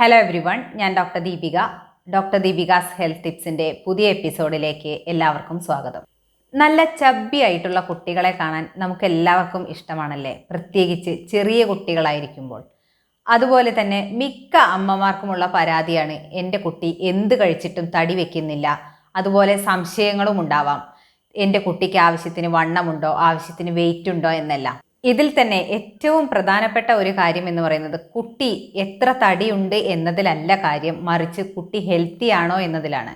Hello everyone ഞാൻ doctor Deepika doctor Deepika's health ടിപ്സിന്റെ പുതിയ എപ്പിസോഡിലേക്ക് എല്ലാവർക്കും സ്വാഗതം. നല്ല ചബ്ബി ആയിട്ടുള്ള കുട്ടികളെ കാണാൻ നമുക്ക് എല്ലാവർക്കും ഇഷ്ടമാണല്ലേ? പ്രത്യേകിച്ച് ചെറിയ കുട്ടികളായിരിക്കുമ്പോൾ. അതുപോലെ തന്നെ മിക്ക അമ്മമാർക്കുമുള്ള പരാതിയാണ് എന്റെ കുട്ടി എന്ത് കഴിച്ചിട്ടും തടി വെക്കുന്നില്ല. അതുപോലെ സംശയങ്ങളും ഉണ്ടാവാം. എന്റെ കുട്ടിക്ക് ആവശ്യത്തിന് വണ്ണമുണ്ടോ? ആവശ്യത്തിന് വെയിറ്റ് ഉണ്ടോ? എന്നെല്ലാം. ഇതിൽ തന്നെ ഏറ്റവും പ്രധാനപ്പെട്ട ഒരു കാര്യം എന്ന് പറയുന്നത് കുട്ടി എത്ര തടിയുണ്ട് എന്നതിലല്ല കാര്യം. മറിച്ച് കുട്ടി ഹെൽത്തി ആണോ എന്നതിലാണ്.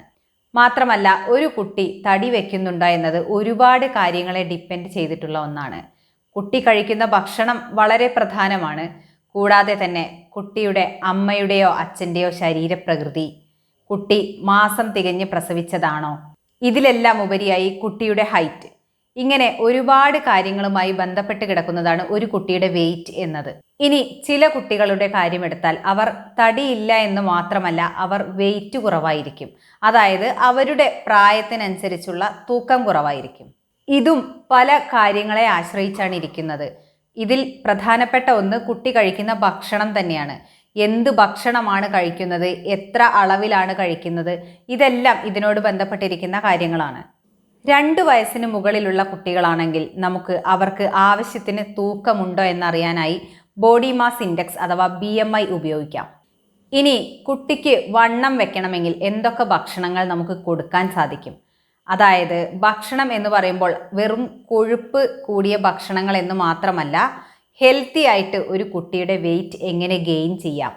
മാത്രമല്ല ഒരു കുട്ടി തടി വെക്കുന്നുണ്ടോ എന്നത് ഒരുപാട് കാര്യങ്ങളെ ഡിപ്പെൻഡ് ചെയ്തിട്ടുള്ള ഒന്നാണ്. കുട്ടി കഴിക്കുന്ന ഭക്ഷണം വളരെ പ്രധാനമാണ്. കൂടാതെ തന്നെ കുട്ടിയുടെ അമ്മയുടെയോ അച്ഛന്റെയോ ശരീരപ്രകൃതി. കുട്ടി മാസം തികഞ്ഞ് പ്രസവിച്ചതാണോ? ഇതിലെല്ലാം ഉപരിയായി കുട്ടിയുടെ ഹൈറ്റ് ഇങ്ങനെ ഒരുപാട് കാര്യങ്ങളുമായി ബന്ധപ്പെട്ട് കിടക്കുന്നതാണ് ഒരു കുട്ടിയുടെ വെയിറ്റ് എന്നത്. ഇനി ചില കുട്ടികളുടെ കാര്യമെടുത്താൽ അവർ തടിയില്ല എന്ന് മാത്രമല്ല അവർ വെയിറ്റ് കുറവായിരിക്കും. അതായത് അവരുടെ പ്രായത്തിനനുസരിച്ചുള്ള തൂക്കം കുറവായിരിക്കും. ഇതും പല കാര്യങ്ങളെ ആശ്രയിച്ചാണ് ഇരിക്കുന്നത്. ഇതിൽ പ്രധാനപ്പെട്ട ഒന്ന് കുട്ടി കഴിക്കുന്ന ഭക്ഷണം തന്നെയാണ്. എന്ത് ഭക്ഷണമാണ് കഴിക്കുന്നത്? എത്ര അളവിലാണ് കഴിക്കുന്നത്? ഇതെല്ലാം ഇതിനോട് ബന്ധപ്പെട്ടിരിക്കുന്ന കാര്യങ്ങളാണ്. രണ്ട് വയസ്സിന് മുകളിലുള്ള കുട്ടികളാണെങ്കിൽ നമുക്ക് അവർക്ക് ആവശ്യത്തിന് തൂക്കമുണ്ടോ എന്നറിയാനായി ബോഡി മാസ് ഇൻഡെക്സ് അഥവാ ബി എം ഐ ഉപയോഗിക്കാം. ഇനി കുട്ടിക്ക് വണ്ണം വെക്കണമെങ്കിൽ എന്തൊക്കെ ഭക്ഷണങ്ങൾ നമുക്ക് കൊടുക്കാൻ സാധിക്കും? അതായത് ഭക്ഷണം എന്ന് പറയുമ്പോൾ വെറും കൊഴുപ്പ് കൂടിയ ഭക്ഷണങ്ങൾ എന്ന് മാത്രമല്ല ഹെൽത്തി ആയിട്ട് ഒരു കുട്ടിയുടെ വെയിറ്റ് എങ്ങനെ ഗെയിൻ ചെയ്യാം?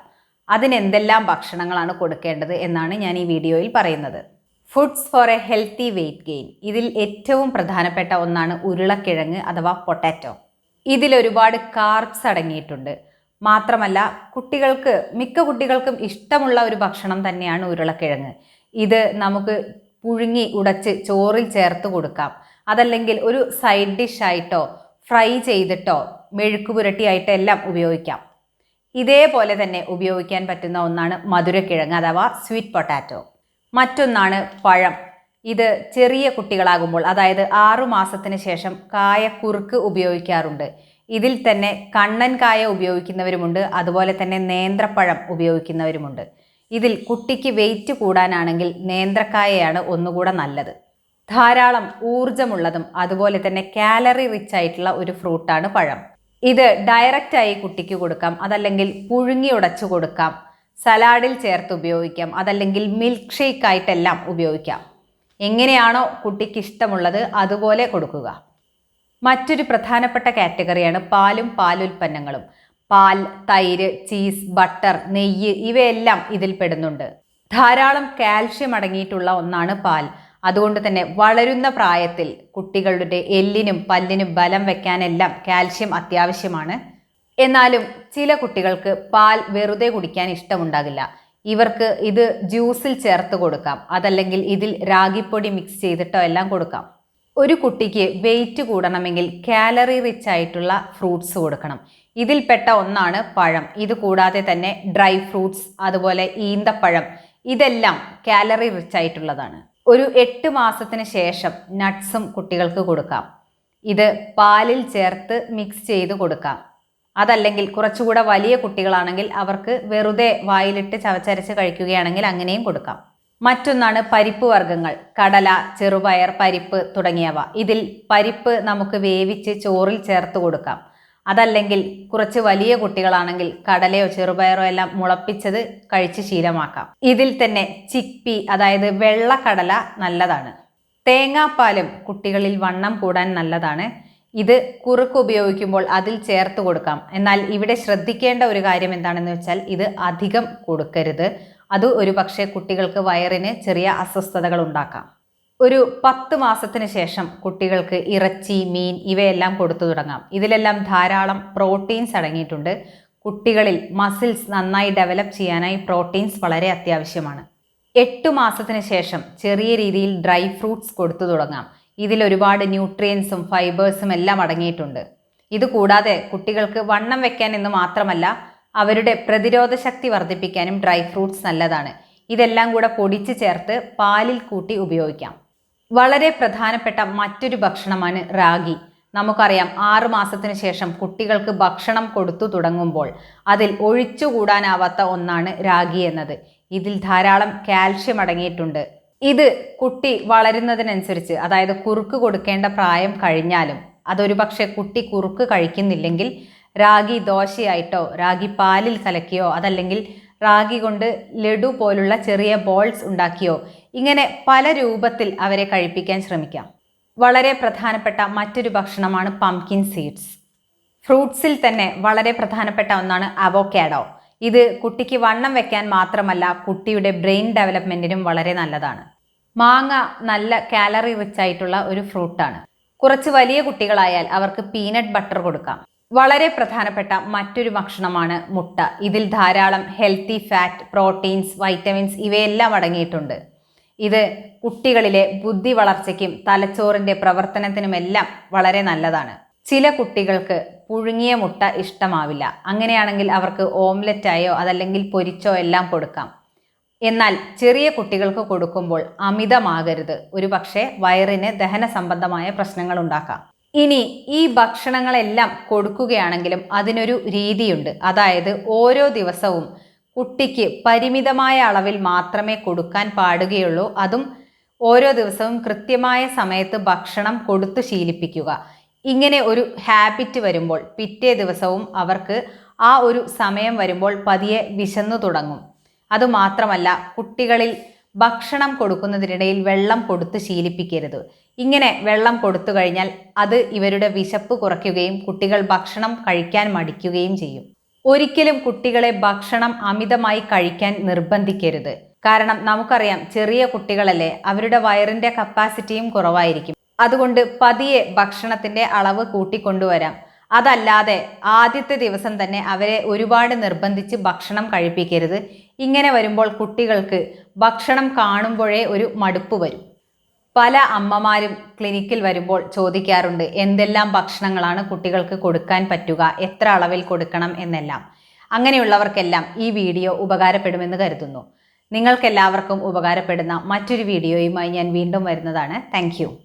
അതിനെന്തെല്ലാം ഭക്ഷണങ്ങളാണ് കൊടുക്കേണ്ടത് എന്നാണ് ഞാൻ ഈ വീഡിയോയിൽ പറയുന്നത്. Foods for a healthy weight gain ഇതിൽ ഏറ്റവും പ്രധാനപ്പെട്ട ഒന്നാണ് ഉരുളക്കിഴങ്ങ് അഥവാ പൊട്ടാറ്റോ. ഇതിൽ ഒരുപാട് കാർബ്സ് അടങ്ങിയിട്ടുണ്ട്. മാത്രമല്ല കുട്ടികൾക്ക് മിക്ക കുട്ടികൾക്കും ഇഷ്ടമുള്ള ഒരു ഭക്ഷണം തന്നെയാണ് ഉരുളക്കിഴങ്ങ്. ഇത് നമുക്ക് പുഴുങ്ങി ഉടച്ച് ചോറിൽ ചേർത്ത് കൊടുക്കാം. അതല്ലെങ്കിൽ ഒരു സൈഡ് ഡിഷായിട്ടോ ഫ്രൈ ചെയ്തിട്ടോ മെഴുക്ക് പുരട്ടിയായിട്ടോ എല്ലാം ഉപയോഗിക്കാം. ഇതേപോലെ തന്നെ ഉപയോഗിക്കാൻ പറ്റുന്ന ഒന്നാണ് മധുരക്കിഴങ്ങ് അഥവാ സ്വീറ്റ് പൊട്ടാറ്റോ മറ്റൊന്നാണ് പഴം. ഇത് ചെറിയ കുട്ടികളാകുമ്പോൾ അതായത് ആറു മാസത്തിന് ശേഷം കായ കുറുക്ക് ഉപയോഗിക്കാറുണ്ട്. ഇതിൽ തന്നെ കണ്ണൻ കായ ഉപയോഗിക്കുന്നവരുമുണ്ട് അതുപോലെ തന്നെ നേന്ത്രപ്പഴം ഉപയോഗിക്കുന്നവരുമുണ്ട്. ഇതിൽ കുട്ടിക്ക് വെയിറ്റ് കൂടാനാണെങ്കിൽ നേന്ത്രക്കായയാണ് ഒന്നുകൂടെ നല്ലത്. ധാരാളം ഊർജമുള്ളതും അതുപോലെ തന്നെ കാലറി റിച്ച് ആയിട്ടുള്ള ഒരു ഫ്രൂട്ടാണ് പഴം. ഇത് ഡയറക്റ്റായി കുട്ടിക്ക് കൊടുക്കാം അതല്ലെങ്കിൽ പുഴുങ്ങി ഉടച്ചു കൊടുക്കാം. സലാഡിൽ ചേർത്ത് ഉപയോഗിക്കാം. അതല്ലെങ്കിൽ മിൽക്ക് ഷേക്ക് ആയിട്ടെല്ലാം ഉപയോഗിക്കാം. എങ്ങനെയാണോ കുട്ടിക്ക് ഇഷ്ടമുള്ളത് അതുപോലെ കൊടുക്കുക. മറ്റൊരു പ്രധാനപ്പെട്ട കാറ്റഗറിയാണ് പാലും പാലുൽപ്പന്നങ്ങളും. പാൽ തൈര് ചീസ് ബട്ടർ നെയ്യ് ഇവയെല്ലാം ഇതിൽ പെടുന്നുണ്ട്. ധാരാളം കാൽഷ്യം അടങ്ങിയിട്ടുള്ള ഒന്നാണ് പാൽ. അതുകൊണ്ട് തന്നെ വളരുന്ന പ്രായത്തിൽ കുട്ടികളുടെ എല്ലിനും പല്ലിനും ബലം വെക്കാനെല്ലാം കാൽഷ്യം അത്യാവശ്യമാണ്. എന്നാലും ചില കുട്ടികൾക്ക് പാൽ വെറുതെ കുടിക്കാൻ ഇഷ്ടമുണ്ടാകില്ല. ഇവർക്ക് ഇത് ജ്യൂസിൽ ചേർത്ത് കൊടുക്കാം. അതല്ലെങ്കിൽ ഇതിൽ രാഗിപ്പൊടി മിക്സ് ചെയ്തിട്ടോ എല്ലാം കൊടുക്കാം. ഒരു കുട്ടിക്ക് വെയിറ്റ് കൂടണമെങ്കിൽ കാലറി റിച്ച് ആയിട്ടുള്ള ഫ്രൂട്ട്സ് കൊടുക്കണം. ഇതിൽപ്പെട്ട ഒന്നാണ് പഴം. ഇത് കൂടാതെ തന്നെ ഡ്രൈ ഫ്രൂട്ട്സ് അതുപോലെ ഈന്തപ്പഴം ഇതെല്ലാം കാലറി റിച്ച് ആയിട്ടുള്ളതാണ്. ഒരു എട്ട് മാസത്തിന് ശേഷം നട്ട്സും കുട്ടികൾക്ക് കൊടുക്കാം. ഇത് പാലിൽ ചേർത്ത് മിക്സ് ചെയ്ത് കൊടുക്കാം. അതല്ലെങ്കിൽ കുറച്ചുകൂടെ വലിയ കുട്ടികളാണെങ്കിൽ അവർക്ക് വെറുതെ വായിലിട്ട് ചവച്ചരച്ച് കഴിക്കുകയാണെങ്കിൽ അങ്ങനെയും കൊടുക്കാം. മറ്റൊന്നാണ് പരിപ്പ് വർഗങ്ങൾ കടല ചെറുപയർ പരിപ്പ് തുടങ്ങിയവ. ഇതിൽ പരിപ്പ് നമുക്ക് വേവിച്ച് ചോറിൽ ചേർത്ത് കൊടുക്കാം. അതല്ലെങ്കിൽ കുറച്ച് വലിയ കുട്ടികളാണെങ്കിൽ കടലയോ ചെറുപയറോ എല്ലാം മുളപ്പിച്ചത് കഴിച്ച് ശീലമാക്കാം. ഇതിൽ തന്നെ ചിപ്പി അതായത് വെള്ളക്കടല നല്ലതാണ്. തേങ്ങാപ്പാലും കുട്ടികളിൽ വണ്ണം കൂടാൻ നല്ലതാണ്. ഇത് കുറുക്ക് ഉപയോഗിക്കുമ്പോൾ അതിൽ ചേർത്ത് കൊടുക്കാം. എന്നാൽ ഇവിടെ ശ്രദ്ധിക്കേണ്ട ഒരു കാര്യം എന്താണെന്ന് വെച്ചാൽ ഇത് അധികം കൊടുക്കരുത്. അത് ഒരു പക്ഷേ കുട്ടികൾക്ക് വയറിന് ചെറിയ അസ്വസ്ഥതകൾ ഉണ്ടാക്കാം. ഒരു പത്ത് മാസത്തിന് ശേഷം കുട്ടികൾക്ക് ഇറച്ചി മീൻ ഇവയെല്ലാം കൊടുത്തു തുടങ്ങാം. ഇതിലെല്ലാം ധാരാളം പ്രോട്ടീൻസ് അടങ്ങിയിട്ടുണ്ട്. കുട്ടികളിൽ മസിൽസ് നന്നായി ഡെവലപ്പ് ചെയ്യാനായി പ്രോട്ടീൻസ് വളരെ അത്യാവശ്യമാണ്. എട്ട് മാസത്തിന് ശേഷം ചെറിയ രീതിയിൽ ഡ്രൈ ഫ്രൂട്ട്സ് കൊടുത്തു തുടങ്ങാം. ഇതിൽ ഒരുപാട് ന്യൂട്രിയൻസും ഫൈബേഴ്സും എല്ലാം അടങ്ങിയിട്ടുണ്ട്. ഇത് കൂടാതെ കുട്ടികൾക്ക് വണ്ണം വെക്കാൻ എന്ന് മാത്രമല്ല അവരുടെ പ്രതിരോധ ശക്തി വർദ്ധിപ്പിക്കാനും ഡ്രൈ ഫ്രൂട്ട്സ് നല്ലതാണ്. ഇതെല്ലാം കൂടെ പൊടിച്ച് ചേർത്ത് പാലിൽ കൂട്ടി ഉപയോഗിക്കാം. വളരെ പ്രധാനപ്പെട്ട മറ്റൊരു ഭക്ഷണമാണ് റാഗി. നമുക്കറിയാം ആറു മാസത്തിന് ശേഷം കുട്ടികൾക്ക് ഭക്ഷണം കൊടുത്തു തുടങ്ങുമ്പോൾ അതിൽ ഒഴിച്ചുകൂടാനാവാത്ത ഒന്നാണ് റാഗി എന്നത്. ഇതിൽ ധാരാളം കാൽഷ്യം അടങ്ങിയിട്ടുണ്ട്. ഇത് കുട്ടി വളരുന്നതിനനുസരിച്ച് അതായത് കുറുക്ക് കൊടുക്കേണ്ട പ്രായം കഴിഞ്ഞാലും അതൊരു പക്ഷേ കുട്ടി കുറുക്ക് കഴിക്കുന്നില്ലെങ്കിൽ റാഗി ദോശയായിട്ടോ റാഗി പാലിൽ കലക്കിയോ അതല്ലെങ്കിൽ റാഗി കൊണ്ട് ലഡു പോലുള്ള ചെറിയ ബോൾസ് ഉണ്ടാക്കിയോ ഇങ്ങനെ പല രൂപത്തിൽ അവരെ കഴിപ്പിക്കാൻ ശ്രമിക്കാം. വളരെ പ്രധാനപ്പെട്ട മറ്റൊരു ഭക്ഷണമാണ് പംകിൻ സീഡ്സ് ഫ്രൂട്ട്സിൽ തന്നെ വളരെ പ്രധാനപ്പെട്ട ഒന്നാണ് അവോക്കാഡോ. ഇത് കുട്ടിക്ക് വണ്ണം വെക്കാൻ മാത്രമല്ല കുട്ടിയുടെ ബ്രെയിൻ ഡെവലപ്മെന്റിനും വളരെ നല്ലതാണ്. മാങ്ങ നല്ല കാലറി റിച്ച് ആയിട്ടുള്ള ഒരു ഫ്രൂട്ടാണ്. കുറച്ച് വലിയ കുട്ടികളായാൽ അവർക്ക് പീനട്ട് ബട്ടർ കൊടുക്കാം. വളരെ പ്രധാനപ്പെട്ട മറ്റൊരു ഭക്ഷണമാണ് മുട്ട. ഇതിൽ ധാരാളം ഹെൽത്തി ഫാറ്റ് പ്രോട്ടീൻസ് വൈറ്റമിൻസ് ഇവയെല്ലാം അടങ്ങിയിട്ടുണ്ട്. ഇത് കുട്ടികളിലെ ബുദ്ധി വളർച്ചയ്ക്കും തലച്ചോറിന്റെ പ്രവർത്തനത്തിനുമെല്ലാം വളരെ നല്ലതാണ്. ചില കുട്ടികൾക്ക് പുഴുങ്ങിയ മുട്ട ഇഷ്ടമാവില്ല. അങ്ങനെയാണെങ്കിൽ അവർക്ക് ഓംലെറ്റായോ അതല്ലെങ്കിൽ പൊരിച്ചോ എല്ലാം കൊടുക്കാം. എന്നാൽ ചെറിയ കുട്ടികൾക്ക് കൊടുക്കുമ്പോൾ അമിതമാകരുത്. ഒരു പക്ഷേ വയറിന് ദഹന സംബന്ധമായ പ്രശ്നങ്ങൾ ഉണ്ടാക്കാം. ഇനി ഈ ഭക്ഷണങ്ങളെല്ലാം കൊടുക്കുകയാണെങ്കിലും അതിനൊരു രീതിയുണ്ട്. അതായത് ഓരോ ദിവസവും കുട്ടിക്ക് പരിമിതമായ അളവിൽ മാത്രമേ കൊടുക്കാൻ പാടുകയുള്ളൂ. അതും ഓരോ ദിവസവും കൃത്യമായ സമയത്ത് ഭക്ഷണം കൊടുത്തു ശീലിപ്പിക്കുക. ഇങ്ങനെ ഒരു ഹാബിറ്റ് വരുമ്പോൾ പിറ്റേ ദിവസവും അവർക്ക് ആ ഒരു സമയം വരുമ്പോൾ പതിയെ വിശന്നു തുടങ്ങും. അതുമാത്രമല്ല കുട്ടികളിൽ ഭക്ഷണം കൊടുക്കുന്നതിനിടയിൽ വെള്ളം കൊടുത്ത് ശീലിപ്പിക്കരുത്. ഇങ്ങനെ വെള്ളം കൊടുത്തു കഴിഞ്ഞാൽ അത് ഇവരുടെ വിശപ്പ് കുറയ്ക്കുകയും കുട്ടികൾ ഭക്ഷണം കഴിക്കാൻ മടിക്കുകയും ചെയ്യും. ഒരിക്കലും കുട്ടികളെ ഭക്ഷണം അമിതമായി കഴിക്കാൻ നിർബന്ധിക്കരുത്. കാരണം നമുക്കറിയാം ചെറിയ കുട്ടികളല്ലേ അവരുടെ വയറിന്റെ കപ്പാസിറ്റിയും കുറവായിരിക്കും. അതുകൊണ്ട് പതിയെ ഭക്ഷണത്തിന്റെ അളവ് കൂട്ടിക്കൊണ്ടുവരാം. അതല്ലാതെ ആദ്യത്തെ ദിവസം തന്നെ അവരെ ഒരുപാട് നിർബന്ധിച്ച് ഭക്ഷണം കഴിപ്പിക്കരുത്. ഇങ്ങനെ വരുമ്പോൾ കുട്ടികൾക്ക് ഭക്ഷണം കാണുമ്പോഴേ ഒരു മടുപ്പ് വരും. പല അമ്മമാരും ക്ലിനിക്കിൽ വരുമ്പോൾ ചോദിക്കാറുണ്ട് എന്തെല്ലാം ഭക്ഷണങ്ങളാണ് കുട്ടികൾക്ക് കൊടുക്കാൻ പറ്റുക? എത്ര അളവിൽ കൊടുക്കണം? എന്നെല്ലാം. അങ്ങനെയുള്ളവർക്കെല്ലാം ഈ വീഡിയോ ഉപകാരപ്പെടുമെന്ന് കരുതുന്നു. നിങ്ങൾക്കെല്ലാവർക്കും ഉപകാരപ്പെടുന്ന മറ്റൊരു വീഡിയോയുമായി ഞാൻ വീണ്ടും വരുന്നതാണ്. താങ്ക്